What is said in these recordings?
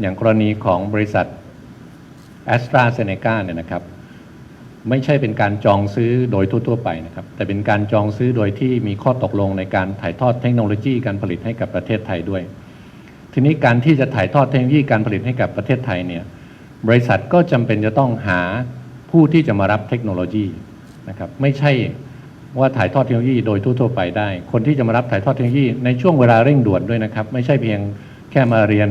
อย่างกรณีของบริษัทแอสตราเซเนกาเนี่ยนะครับ ไม่ใช่เป็นการจองซื้อโดยทั่ว ๆ ไปนะครับ แต่เป็นการจองซื้อโดยที่มีข้อตกลงในการถ่ายทอดเทคโนโลยีการผลิตให้กับประเทศไทยด้วย ทีนี้การที่จะถ่ายทอดเทคโนโลยีการผลิตให้กับประเทศไทยเนี่ยบริษัทก็จำเป็นจะต้องหาผู้ที่จะมารับเทคโนโลยีนะครับไม่ใช่ว่าถ่ายทอดเทคโนโลยีโดยทั่วๆไปได้ คนที่จะมารับถ่ายทอดเทคโนโลยีในช่วงเวลาเร่งด่วนด้วยนะครับ ไม่ใช่เพียงแค่มาเรียน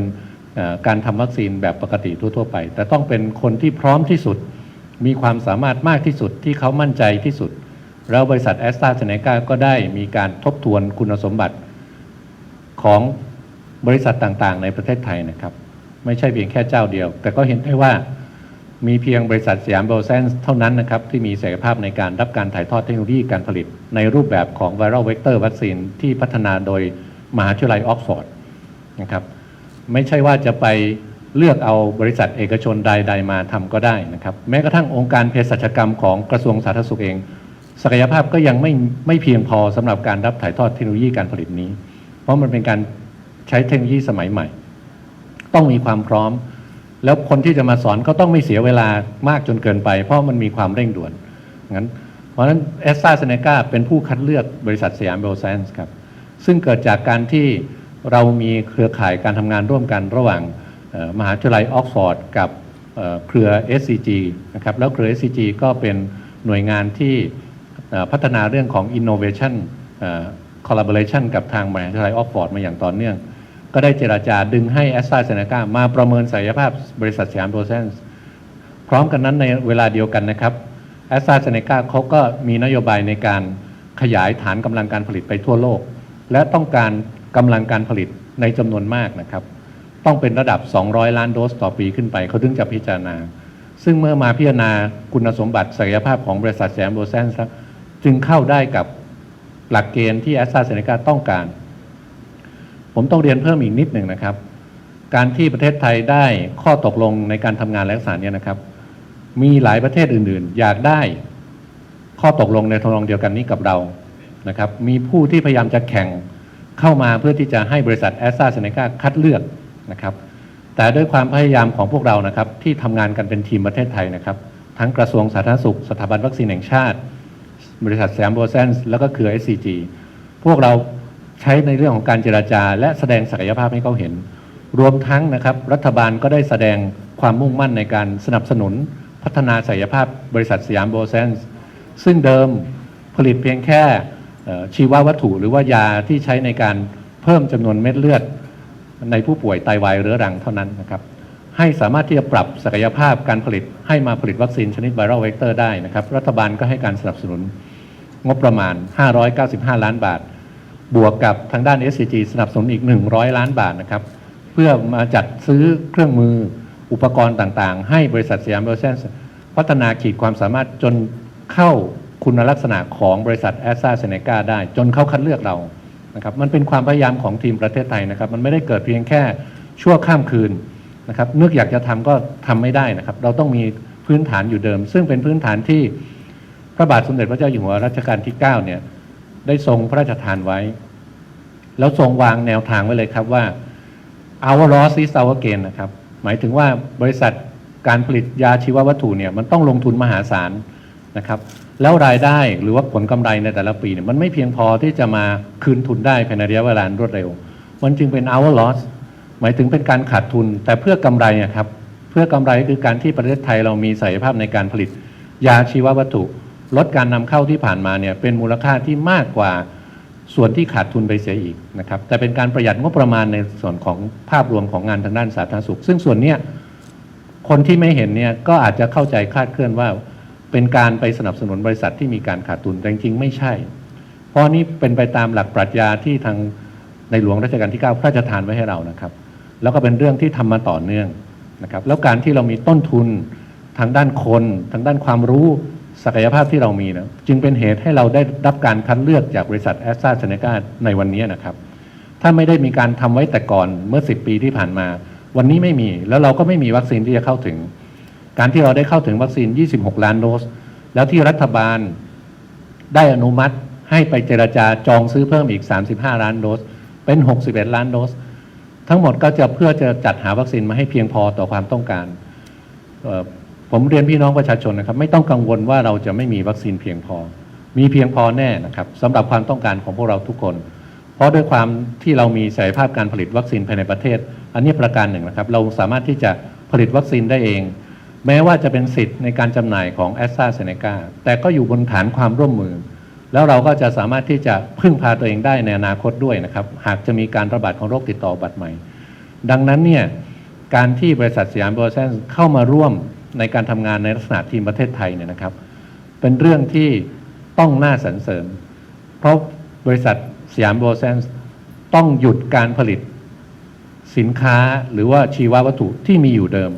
การทำวัคซีนแบบปกติทั่ว ๆ ไป แต่ต้องเป็นคนที่พร้อมที่สุด มีความสามารถมากที่สุดที่เขามั่นใจที่สุด แล้วบริษัทแอสตราเซเนกาก็ได้มีการทบทวนคุณสมบัติของบริษัทต่างๆ ในประเทศไทยนะครับ ไม่ใช่เพียงแค่เจ้าเดียว แต่ก็เห็นได้ว่ามีเพียงบริษัทสยามเบลเซนเท่านั้นนะครับ ที่มีศักยภาพในการรับการถ่ายทอดเทคโนโลยีการผลิต ในรูปแบบของ Viral Vector วัคซีนที่พัฒนาโดยมหาวิทยาลัยออกฟอร์ดนะครับ ไม่ใช่ว่าจะไปเลือกเอาบริษัทเอกชนใด ๆ มาทำก็ได้นะครับ แม้กระทั่งองค์การเภสัชกรรมของกระทรวงสาธารณสุขเอง ศักยภาพก็ยังไม่ไม่เพียงพอสำหรับการรับถ่ายทอดเทคโนโลยีการผลิตนี้ เพราะมันเป็นการใช้เทคโนโลยีสมัยใหม่ ต้องมีความพร้อม แล้วคนที่จะมาสอนก็ต้องไม่เสียเวลามากจนเกินไป เพราะมันมีความเร่งด่วนงั้นเพราะฉะนั้นแอสตราเซเนกาเป็นผู้คัดเลือกบริษัทสยามเบลไซน์ครับซึ่งเกิดจากการที่ เรามีเครือข่ายการทำงานร่วมกันระหว่างมหาวิทยาลัยออกซฟอร์ดกับเครือ SCG นะครับแล้วเครือ SCG ก็เป็นหน่วยงานที่พัฒนาเรื่องของ innovation collaboration กับทางมหาวิทยาลัยออกฟอร์ดมาอย่างต่อเนื่อง ก็ได้เจราจาดึงให้แอสตราเซเนกามาประเมินศักยภาพบริษัทสยามโปรเซนส์พร้อมกันนั้นในเวลาเดียวกันนะครับแอสตราเซเนกาเขาก็มีนโยบายในการขยายฐานกำลังการผลิตไปทั่วโลก และต้องการ กำลังการผลิตในจำนวนมากนะครับ ต้องเป็นระดับ 200 ล้านโดสต่อปีขึ้นไปเขาถึงจะพิจารณา ซึ่งเมื่อมาพิจารณาคุณสมบัติศักยภาพของบริษัทแสมโรแซนส์จึงเข้าได้กับหลักเกณฑ์ที่แอสตราเซเนกาต้องการ ผมต้องเรียนเพิ่มอีกนิดหนึ่งนะครับ การที่ประเทศไทยได้ข้อตกลงในการทำงานและรักษาเนี่ยนะครับ มีหลายประเทศอื่น ๆ อยากได้ข้อตกลงในทำนองเดียวกันนี้กับเรานะครับ มีผู้ที่พยายามจะแข่ง เข้ามาเพื่อที่จะให้บริษัทแอสตราเซเนกาคัดเลือกนะครับ แต่ด้วยความพยายามของพวกเรานะครับ ที่ทำงานกันเป็นทีมประเทศไทยนะครับ ทั้งกระทรวงสาธารณสุข สถาบันวัคซีนแห่งชาติ บริษัทแซมโบเซนส์แล้วก็คือ SCG พวกเราใช้ในเรื่องของการเจราจา และแสดงศักยภาพให้เขาเห็น รวมทั้งนะครับ รัฐบาลก็ได้แสดงความมุ่งมั่นในการสนับสนุนพัฒนาศักยภาพบริษัทสยามโบเซนส์ซึ่งเดิมผลิตเพียงแค่ ชีววัตถุหรือว่ายาที่ใช้ในการเพิ่มจำนวนเม็ดเลือด ในผู้ป่วยไตวายเรื้อรังเท่านั้นนะครับ ให้สามารถที่จะปรับศักยภาพการผลิตให้มาผลิตวัคซีนชนิดไวรัลเวกเตอร์ได้นะครับ รัฐบาลก็ให้การสนับสนุนงบประมาณ 595 ล้านบาท บวกกับทางด้าน SCG สนับสนุนอีก 100 ล้านบาทนะครับ เพื่อมาจัดซื้อเครื่องมืออุปกรณ์ต่างๆ ให้บริษัทสยามเบลเซนพัฒนาขีดความสามารถจนเข้า คุณลักษณะของบริษัทแอสตราเซเนกาได้ จนเข้าคัดเลือกเรานะครับมันเป็นความพยายามของทีมประเทศไทยนะครับ มันไม่ได้เกิดเพียงแค่ชั่วข้ามคืนนะครับนึกอยากจะทำก็ทำไม่ได้นะครับ เราต้องมีพื้นฐานอยู่เดิม ซึ่งเป็นพื้นฐานที่พระบาทสมเด็จพระเจ้าอยู่หัวรัชกาลที่9เนี่ยได้ทรงพระราชทานไว้ แล้วทรงวางแนวทางไว้เลยครับว่า our loss is our gain นะครับหมายถึงว่าบริษัทการผลิตยาชีววัตถุเนี่ยมันต้องลงทุนมหาศาลนะครับ แล้วรายได้หรือว่าผลกำไรในแต่ละปีเนี่ยมันไม่เพียงพอที่จะมาคืนทุนได้ภายในระยะเวลารวดเร็ว มันจึงเป็น our loss หมายถึงเป็นการขาดทุน แต่เพื่อกำไรอะครับเพื่อกำไรคือการที่ประเทศไทยเรามีศักยภาพในการผลิต ยาชีววัตถุ ลดการนำเข้าที่ผ่านมาเนี่ยเป็นมูลค่าที่มากกว่าส่วนที่ขาดทุนไปเสียอีกนะครับแต่เป็นการประหยัดงบประมาณในส่วนของภาพรวมของงานทางด้านสาธารณสุข ซึ่งส่วนเนี้ยคนที่ไม่เห็นเนี่ยก็อาจจะเข้าใจคลาดเคลื่อนว่า เป็นการไปสนับสนุนบริษัทที่มีการขาดทุนแต่จริงๆไม่ใช่ เพราะนี่เป็นไปตามหลักปรัชญาที่ทางในหลวงรัชกาลที่ 9 พระราชทานไว้ให้เรานะครับ แล้วก็เป็นเรื่องที่ทำมาต่อเนื่องนะครับแล้วการที่เรามีต้นทุนทางด้านคน ทางด้านความรู้ศักยภาพที่เรามีนะจึงเป็นเหตุให้เราได้รับการคัดเลือกจากบริษัทแอสตราเซเนกาในวันนี้นะครับ ถ้าไม่ได้มีการทำไว้แต่ก่อนเมื่อ 10 ปีที่ผ่านมา วันนี้ไม่มีแล้วเราก็ไม่มีวัคซีนที่จะเข้าถึง การที่เราได้เข้าถึงวัคซีน 26 ล้านโดส แล้วที่รัฐบาลได้อนุมัติให้ไปเจราจาจองซื้อเพิ่มอีก 35 ล้านโดส เป็น 61 ล้านโดส ทั้งหมดก็จะเพื่อจะจัดหาวัคซีนมาให้เพียงพอต่อความต้องการ ผมเรียนพี่น้องประชาชนนะครับ ไม่ต้องกังวลว่าเราจะไม่มีวัคซีนเพียงพอ มีเพียงพอแน่นะครับสำหรับความต้องการของพวกเราทุกคน เพราะด้วยความที่เรามีศักยภาพการผลิตวัคซีนภายในประเทศ อันนี้ประการหนึ่งนะครับ เราสามารถที่จะผลิตวัคซีนได้เอง แม้ว่าจะเป็นสิทธิ์ในการจำหน่ายของแอสตราเซเนกาแต่ก็อยู่บนฐานความร่วมมือ แล้วเราก็จะสามารถที่จะพึ่งพาตัวเองได้ในอนาคตด้วยนะครับ หากจะมีการระบาดของโรคติดต่ออุบัติใหม่ ดังนั้นเนี่ยการที่บริษัทสยามโบรเซนเข้ามาร่วมในการทำงานในลักษณะทีมประเทศไทยเนี่ยนะครับ เป็นเรื่องที่ต้องน่าสรรเสริญ เพราะบริษัทสยามโบรเซนต้องหยุดการผลิตสินค้าหรือว่าชีววัตถุที่มีอยู่เดิม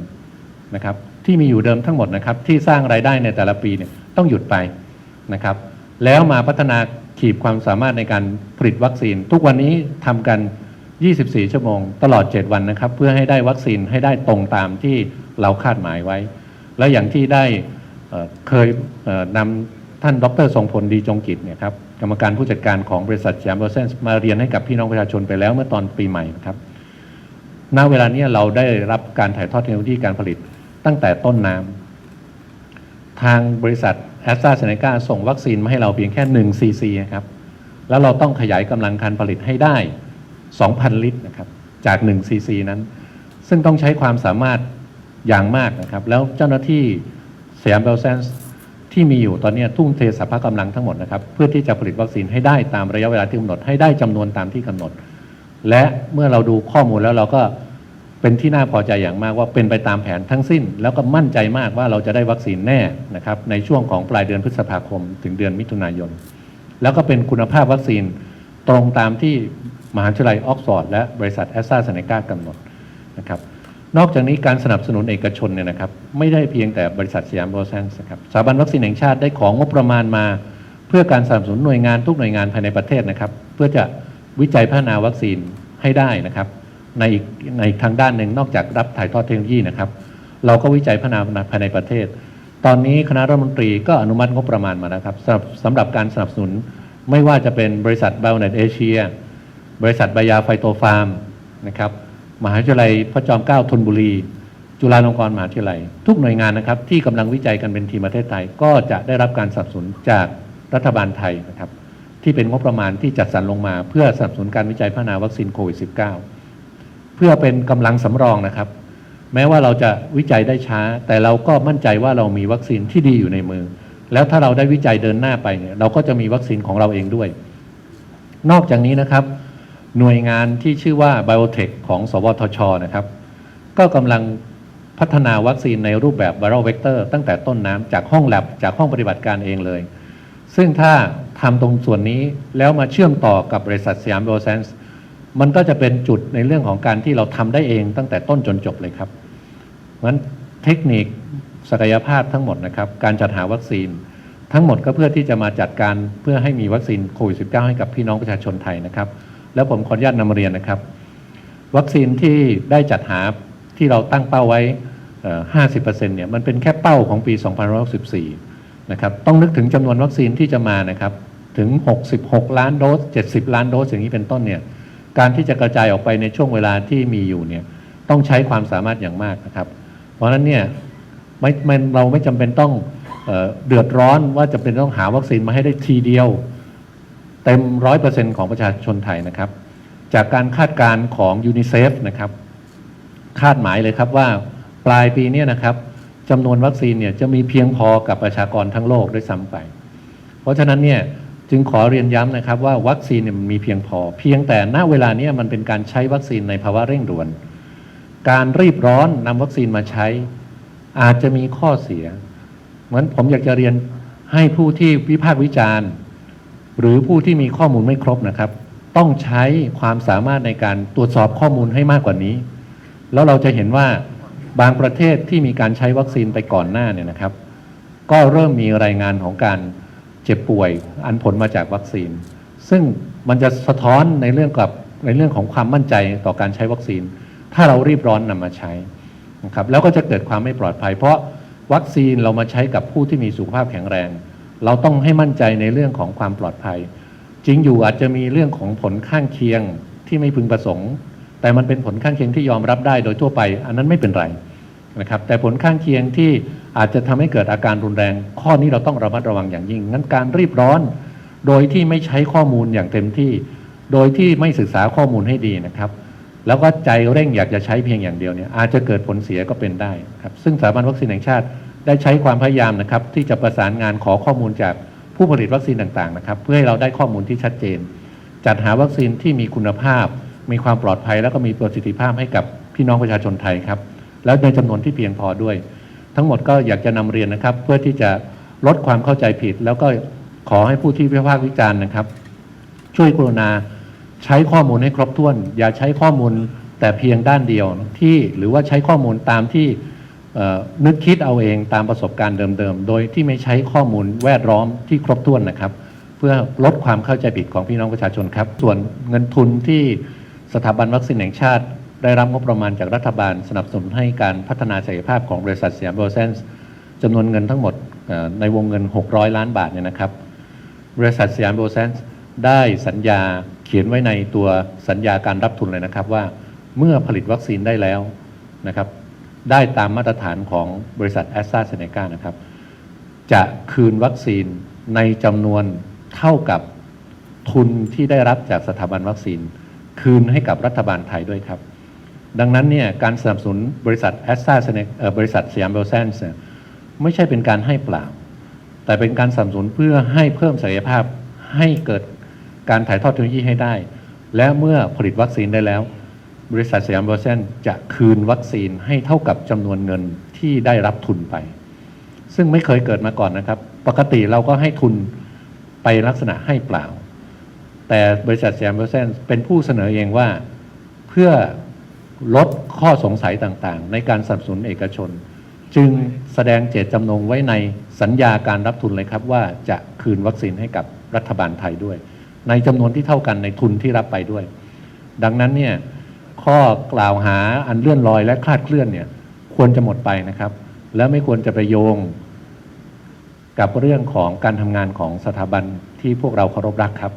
นะครับ ที่มีอยู่เดิมทั้งหมดนะครับที่สร้างรายได้ในแต่ละปีเนี่ยต้องหยุดไปนะครับ แล้วมาพัฒนาขีดความสามารถในการผลิตวัคซีน ทุกวันนี้ทำกัน 24 ชั่วโมง ตลอด 7 วันนะครับ เพื่อให้ได้วัคซีนให้ได้ตรงตามที่เราคาดหมายไว้ และอย่างที่ได้เเคยเอ่อนำท่านดรทรงพลดีจงกิจเนี่ยครับกรรมการผู้จัดการของบริษัทแชมเบอร์เซนมาเรียนให้กับพี่น้องประชาชนไปแล้วเมื่อตอนปีใหม่นะครับ ณ เวลาเนี้ยเราได้รับการถ่ายทอดเทคโนโลยีการผลิต ตั้งแต่ต้นน้ำทางบริษัทแอสตราเซเนกาส่งวัคซีนมาให้เราเพียงแค่1ซีซีนะครับ แล้วเราต้องขยายกำลังการผลิตให้ได้ 2,000 ลิตรนะครับ จาก1ซีซีนั้น ซึ่งต้องใช้ความสามารถอย่างมากนะครับ แล้วเจ้าหน้าที่สยามเบลเซนส์ที่มีอยู่ตอนนี้ทุ่มเทสรรพกำลังทั้งหมดนะครับ เพื่อที่จะผลิตวัคซีนให้ได้ตามระยะเวลาที่กำหนดให้ได้จำนวนตามที่กำหนด และเมื่อเราดูข้อมูลแล้วเราก็ เป็นที่น่าพอใจอย่างมากว่าเป็นไปตามแผนทั้งสิ้น แล้วก็มั่นใจมากว่าเราจะได้วัคซีนแน่นะครับในช่วงของปลายเดือนพฤษภาคม ถึงเดือนมิถุนายน แล้วก็เป็นคุณภาพวัคซีนตรงตามที่มหาวิทยาลัยออกซฟอร์ดและบริษัทแอสตราเซเนกากำหนดนะครับนอกจากนี้การสนับสนุนเอกชนเนี่ยนะครับไม่ได้เพียงแต่บริษัทสยามโบรเซนส์ครับสถาบันวัคซีนแห่งชาติได้ของงบประมาณมา เพื่อการสนับสนุนหน่วยงานทุกหน่วยงานภายในประเทศนะครับ เพื่อจะวิจัยพัฒนาวัคซีนให้ได้นะครับ ในอีกในทางด้านหนึ่งนอกจากรับถ่ายทอดเทคโนโลยีนะครับ เราก็วิจัยพัฒนาภายในประเทศ ตอนนี้คณะรัฐมนตรีก็อนุมัติงบประมาณมาแล้วครับสำหรับสำหรับการสนับสนุนไม่ว่าจะเป็นบริษัท b i o n e t เอเชียบริษัทบายาไฟโตฟาร์มนะครับมหาวิทยาลัยพระจอมเกล้าธนบุรี จุฬาลงกรณ์มหาวิทยาลัย ทุกหน่วยงานนะครับที่กำลังวิจัยกันเป็นทีมประเทศไทย ก็จะได้รับการสนับสนุนจากรัฐบาลไทยนะครับที่เป็นงบประมาณที่จัดสรรลงมา เพื่อสนับสนุนการวิจัยพัฒนาวัคซีนโควิด -19 เพื่อเป็นกำลังสำรองนะครับ แม้ว่าเราจะวิจัยได้ช้า แต่เราก็มั่นใจว่าเรามีวัคซีนที่ดีอยู่ในมือ แล้วถ้าเราได้วิจัยเดินหน้าไปเนี่ยเราก็จะมีวัคซีนของเราเองด้วย นอกจากนี้นะครับ หน่วยงานที่ชื่อว่า Biotech ของ สวทชนะครับ ก็กำลังพัฒนาวัคซีนในรูปแบบ viral vector ตั้งแต่ต้นน้ำจากห้องแลบจากห้องปฏิบัติการเองเลย ซึ่งถ้าทำตรงส่วนนี้แล้วมาเชื่อมต่อกับบริษัทสยาม b บ o เซนส์ มันก็จะเป็นจุดในเรื่องของการที่เราทำได้เองตั้งแต่ต้นจนจบเลยครับเพราะฉะนั้นเทคนิคศักยภาพทั้งหมดนะครับ การจัดหาวัคซีน ทั้งหมดก็เพื่อที่จะมาจัดการเพื่อให้มีวัคซีนโควิด -19 ให้กับพี่น้องประชาชนไทยนะครับ แล้วผมขออนุญาตนำเรียนนะครับ วัคซีนที่ได้จัดหาที่เราตั้งเป้าไว้เอ่อ50%เนี่ยมันเป็นแค่เป้าของปี 2564 นะครับ ต้องนึกถึงจำนวนวัคซีนที่จะมานะครับ ถึง 66 ล้านโดส 70 ล้านโดสอย่างนี้เป็นต้นเนี่ย การที่จะกระจายออกไปในช่วงเวลาที่มีอยู่เนี่ยต้องใช้ความสามารถอย่างมากนะครับ เพราะฉะนั้นเนี่ยไม่ไม่เราไม่จำเป็นต้องเอเดือดร้อนว่าจะเป็นต้องหาวัคซีนมาให้ได้ทีเดียว เต็มร้อยเปอร์เซ็นของประชาชนไทยนะครับ จากการคาดการณ์ของยูนิเซฟนะครับ คาดหมายเลยครับว่าปลายปีนี้นะครับจำนวนวัคซีนเนี่ยจะมีเพียงพอกับประชากรทั้งโลกด้วยซ้ำไป เพราะฉะนั้นเนี่ย จึงขอเรียนย้ำนะครับว่าวัคซีนเนี่ยมันมีเพียงพอ เพียงแต่ณเวลานี้มันเป็นการใช้วัคซีนในภาวะเร่งด่วน การรีบร้อนนำวัคซีนมาใช้ อาจจะมีข้อเสีย เหมือนผมอยากจะเรียนให้ผู้ที่วิพากษ์วิจารณ์ หรือผู้ที่มีข้อมูลไม่ครบนะครับ ต้องใช้ความสามารถในการตรวจสอบข้อมูลให้มากกว่านี้ แล้วเราจะเห็นว่าบางประเทศที่มีการใช้วัคซีนไปก่อนหน้าเนี่ยนะครับ ก็เริ่มมีรายงานของการ เจ็บป่วย อันผลมาจากวัคซีน ซึ่งมันจะสะท้อนในเรื่องกับในเรื่องของความมั่นใจต่อการใช้วัคซีน ถ้าเรารีบร้อนนำมาใช้นะครับแล้วก็จะเกิดความไม่ปลอดภัย เพราะวัคซีนเรามาใช้กับผู้ที่มีสุขภาพแข็งแรง เราต้องให้มั่นใจในเรื่องของความปลอดภัย จริงอยู่อาจจะมีเรื่องของผลข้างเคียงที่ไม่พึงประสงค์ แต่มันเป็นผลข้างเคียงที่ยอมรับได้โดยทั่วไป อันนั้นไม่เป็นไร นะครับแต่ผลข้างเคียงที่อาจจะทำให้เกิดอาการรุนแรง ข้อนี้เราต้องระมัดระวังอย่างยิ่งงั้นการรีบร้อน โดยที่ไม่ใช้ข้อมูลอย่างเต็มที่ โดยที่ไม่ศึกษาข้อมูลให้ดีนะครับ แล้วก็ใจเร่งอยากจะใช้เพียงอย่างเดียวเนี่ยอาจจะเกิดผลเสียก็เป็นได้ครับซึ่งสถาบันวัคซีนแห่งชาติได้ใช้ความพยายามนะครับ ที่จะประสานงานขอข้อมูลจากผู้ผลิตวัคซีนต่างๆนะครับ เพื่อให้เราได้ข้อมูลที่ชัดเจน จัดหาวัคซีนที่มีคุณภาพ มีความปลอดภัย แล้วก็มีประสิทธิภาพให้กับพี่น้องประชาชนไทยครับ แล้วในจำนวนที่เพียงพอด้วย ทั้งหมดก็อยากจะนำเรียนนะครับ เพื่อที่จะลดความเข้าใจผิด แล้วก็ขอให้ผู้ที่วิพากษ์วิจารณ์นะครับ ช่วยกรุณาใช้ข้อมูลให้ครบถ้วน อย่าใช้ข้อมูลแต่เพียงด้านเดียวที่หรือว่าใช้ข้อมูลตามที่นึกคิดเอาเองตามประสบการณ์เดิมๆ โดยที่ไม่ใช้ข้อมูลแวดล้อมที่ครบถ้วนนะครับ เพื่อลดความเข้าใจผิดของพี่น้องประชาชนครับ ส่วนเงินทุนที่สถาบันวัคซีนแห่งชาติ ได้รับงบประมาณจากรัฐบาลสนับสนุนให้การพัฒนาศักยภาพของบริษัทสยามโบรเซนส์จำนวนเงินทั้งหมดในวงเงิน 600 ล้านบาทเนี่ยนะครับ บริษัทสยามโบรเซนส์ได้สัญญาเขียนไว้ในตัวสัญญาการรับทุนเลยนะครับว่าเมื่อผลิตวัคซีนได้แล้วนะครับ ได้ตามมาตรฐานของบริษัทแอสตราเซเนกานะครับ จะคืนวัคซีนในจำนวนเท่ากับทุนที่ได้รับจากสถาบันวัคซีน คืนให้กับรัฐบาลไทยด้วยครับ ดังนั้นเนี่ยการสนับสนุนบริษัทแอสตราเซเนกบริษัทสยามเบลเซนส์ไม่ใช่เป็นการให้เปล่า แต่เป็นการสนับสนุนเพื่อให้เพิ่มศักยภาพให้เกิดการถ่ายทอดเทคโนโลยีให้ได้ และเมื่อผลิตวัคซีนได้แล้ว บริษัทสยามเบลเซนจะคืนวัคซีนให้เท่ากับจำนวนเงินที่ได้รับทุนไป ซึ่งไม่เคยเกิดมาก่อนนะครับ ปกติเราก็ให้ทุนไปลักษณะให้เปล่า แต่บริษัทสยามเบลเซนเป็นผู้เสนอเองว่าเพื่อ ลดข้อสงสัยต่างๆ ในการสนับสนุนเอกชน จึงแสดงเจตจำนงไว้ในสัญญาการรับทุนเลยครับว่าจะคืนวัคซีนให้กับรัฐบาลไทยด้วย ในจำนวนที่เท่ากันในทุนที่รับไปด้วย ดังนั้นเนี่ยข้อกล่าวหาอันเลื่อนลอยและคลาดเคลื่อนเนี่ยควรจะหมดไปนะครับ และไม่ควรจะไปโยง กับเรื่องของการทำงานของสถาบันที่พวกเราเคารพรักครับ